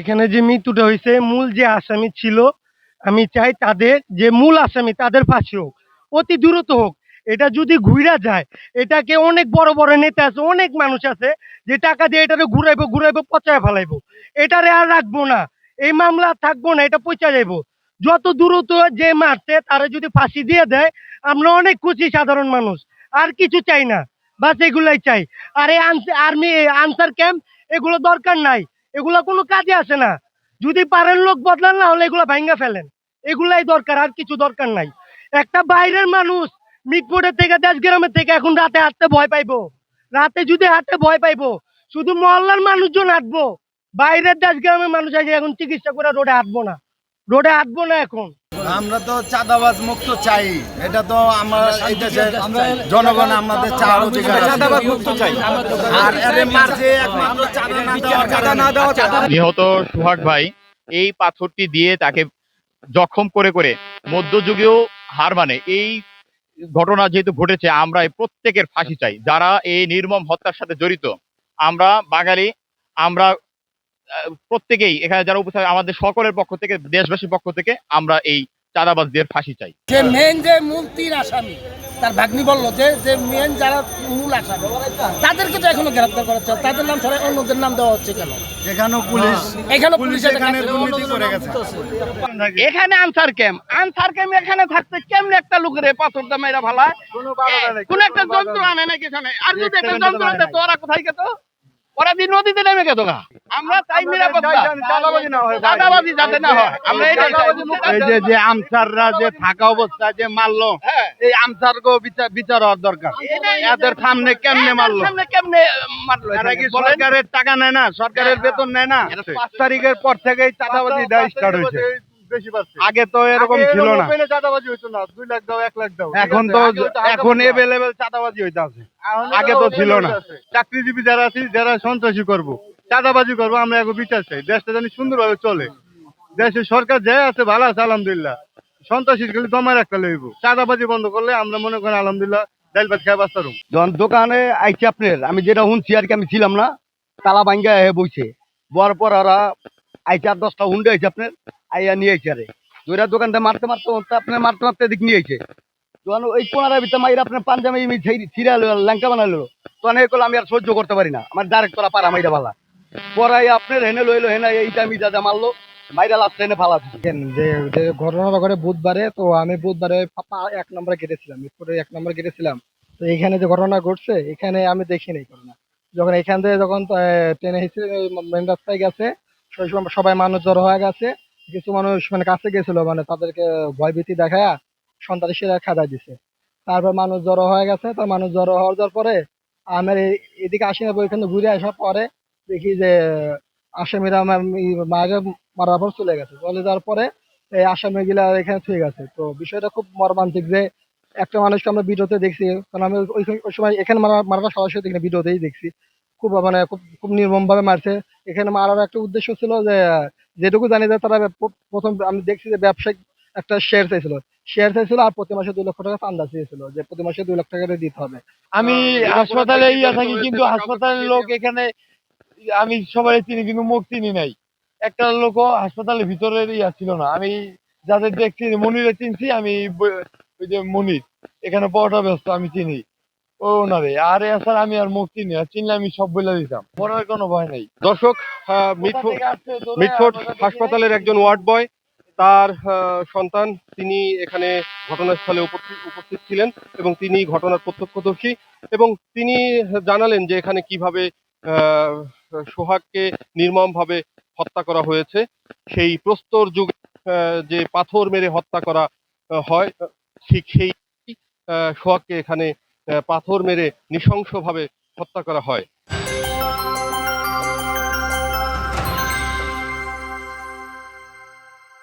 এখানে যে মৃত্যুটা হয়েছে, মূল যে আসামি ছিল, আমি চাই তাদের, যে মূল আসামি তাদের ফাঁসি হোক, অতি দ্রুত হোক, এটা যদি ঘুরা যায়, এটাকে অনেক বড় বড় নেতা আছে, অনেক মানুষ আছে, যে টাকা দিয়ে এটারে ঘুরাইবো ঘুরাইবো, পচায় ফেলাইবো, এটারে আর রাখব না, এই মামলা থাকব না, এটা পচা যাইবো। যত দ্রুত যে মারছে, তারা যদি ফাঁসি দিয়ে দেয়, আমরা অনেক খুশি, সাধারণ মানুষ, আর কিছু চাই না, বাস এগুলাই চাই। আর এই আর্মি, আনসার ক্যাম্প, এগুলো দরকার নাই। এগুলো কোনো কাজে আসে না। যদি পারেন লোক বদলান, না হলে এগুলো ভাঙ্গা ফেলেন। এগুলাই দরকার, আর কিছু দরকার নাই। একটা বাইরের মানুষ মিটপুরের থেকে দেশ গ্রামের থেকে এখন রাতে হাঁটতে ভয় পাইবো। রাতে যদি হাঁটতে ভয় পাইবো, শুধু মহল্লার মানুষজন হাঁটবো। বাইরের দেশ গ্রামের মানুষ এখন চিকিৎসা করে রোডে হাঁটবো না। রোডে হাঁটবো না এখন? আমরা তো চাঁদাবাজ মুক্ত চাই। এটা তো আমরা এই দেশের জনগণ আমাদের চাওয়ার অধিকার চাঁদাবাজ মুক্ত চাই। আর এরে মারছে একমাত্র চাঁদা না দেওয়ার চাঁদা না দেওয়া নিহত সুহাগ ভাই এই পাথরটি দিয়ে তাকে জখম করে করে মধ্যযুগীয় হার মানে এই ঘটনা যেহেতু ঘটেছে আমরা এই প্রত্যেকের ফাঁসি চাই। যারা এই নির্মম হত্যার সাথে জড়িত আমরা বাঙালি আমরা প্রত্যেকেই এখানে যারা উপস্থিত আমাদের সকলের পক্ষ থেকে দেশবাসীর পক্ষ থেকে আমরা এই চাঁদাবাজদের ফাঁসি চাই। যে মেন যে মূল তিন আসামি তার ভাগ্নি বলল যে যে মেন যারা মূল আসামি তাদেরকে তো এখনও গ্রেপ্তার করা হচ্ছে। তাদের নাম ছাড়া অন্যদের নাম দেওয়া হচ্ছে কেন? এখানেও পুলিশ এখানে পুলিশ এখানে দুর্নীতি করে গেছে। এখানে আনসার ক্যাম্প আনসার ক্যাম্প এখানে থাকতে কেমনে একটা লোকের পাথর দামে এরা ভালা কোন একটা যন্ত্র আনে নাকি এখানে আর যদি একটা যন্ত্র আনতে তো ওরা কোথায় গেত? ওরা দিন নদীতে নেমে গেত আমরা চাই নিরাপত্তা। চাঁদাবাজি যাতে না হয়। আমরা এটা এই যে যে আমসাররা যে থাকা অবস্থায় যে মারলো হ্যাঁ। এই আমসারকেও বিচার বিচার হওয়ার দরকার। এদের সামনে কেমনে মারলো? সামনে কেমনে মারলো এরা কি সরকারের টাকা নেয় না? সরকারের বেতন নেয় না? পাঁচ তারিখের পর থেকেই চাঁদাবাজি দেওয়া স্টার্ট হয়েছে। আগে তো এরকম ছিল না। এখন তো এখন এভেলেবেল চাঁদাবাজি হইতে আছে। আগে তো ছিল না। চাকরিজীবী যারা আছি যারা সন্ত্রাসী করব চাঁদাবাজি করব আমরা এখন বিচার চাই। দেশটা জানি সুন্দরভাবে চলে। দেশের সরকার যে আছে ভালো আছে আলহামদুলিল্লাহ। সন্ত্রাসী খালি দমার একটা লইব। চাঁদাবাজি বন্ধ করলে আমরা মনে করি আলহামদুলিল্লাহ ডাইল ভাত খাই যখন দোকানে আইছে আপনার আমি যেটা শুনছি আর কি আমি ছিলাম না তালা ভাঙ্গা হয়ে বইছে। বর পর ওরা আইছে আর দশটা হুন্ডে আইছে আপনার। আইয়া নিয়ে দুইটা দোকানটা মারতে মারতে আপনার মারতে মারতে এদিক নিয়ে ওই ভিতরে মাইরা আপনার ছিঁড়া ল্যাঙ্কা বানালো এই আমি আর সহ্য করতে পারি না। আমার ডাইরেক্ট করা পারা মাইরা পরাই আপনার হেনে লইলো এইটা মারলো, মাইরা লাস্ট ফালা যে ঘটনাটা ঘটে বুধবারে, তো আমি বুধবারে এক নম্বরে গেটেছিলাম মিরপুরে এক নম্বরে গেটেছিলাম তো এখানে যে ঘটনা ঘটছে, এখানে আমি দেখি নাই ঘটনা। যখন এখান থেকে যখন ট্রেনে হিসেবে মেন রাস্তায় গেছে, সবাই মানুষ জড়ো হয়ে গেছে। কিছু মানুষ মানে কাছে গেছিল মানে তাদেরকে ভয়ভীতি দেখায় সন্ত্রাসীরা খাদা দিছে। তারপর মানুষ জড়ো হয়ে গেছে, তো মানুষ জড়ো হওয়ার যাওয়ার পরে আমার এদিকে আসি না, ওইখানে ঘুরে আসার পরে দেখি যে আসামিরা মায়ের মারার পর চলে গেছে। চলে যাওয়ার পরে এই আসামি গুলা এখানে থেকে গেছে। তো বিষয়টা খুব মর্মান্তিক যে একটা মানুষকে আমরা ভিডিওতে দেখছি, কারণ আমি ওই সময় এখানে মারা মারাটা সরাসরি দেখি না, ভিডিওতেই দেখছি। খুব মানে খুব খুব নির্মম ভাবে মারছে। এখানে মারার একটা উদ্দেশ্য ছিল যে যেটুকু জানি যে তারা প্রথম আমি দেখছি যে ব্যবসায়িক একটা শেয়ার চাইছিল। শেয়ার চাইছিল আর প্রতি মাসে দুই লক্ষ টাকা চান্দা চেয়েছিল যে প্রতি মাসে দুই লাখ টাকা দিতে হবে। আমি হাসপাতালে ইয়া থাকি কিন্তু হাসপাতালের লোক এখানে আমি সবাই চিনি কিন্তু মুখ চিনি নাই। একটা লোকও হাসপাতালের ভিতরে ইয়া ছিল না। আমি যাদের দেখছি মনিরে চিনছি আমি ওই যে মনির। এখানে পড়াটা ব্যস্ত আমি চিনি। ও না রে আর এছাড়া আমি আর চিনি আর চিনলে আমি সব বলে দিতাম। মরার কোনো ভয় নেই। দর্শক মিটফোর্ড হাসপাতালের একজন ওয়ার্ড বয় তার সন্তান তিনি এখানে ঘটনাস্থলে উপস্থিত ছিলেন এবং তিনি ঘটনার প্রত্যক্ষদর্শী এবং তিনি জানালেন যে এখানে কীভাবে সোহাগকে নির্মমভাবে হত্যা করা হয়েছে। সেই প্রস্তর যুগে যে পাথর মেরে হত্যা করা হয় ঠিক সেই সোহাগকে এখানে পাথর মেরে নৃশংসভাবে হত্যা করা হয়।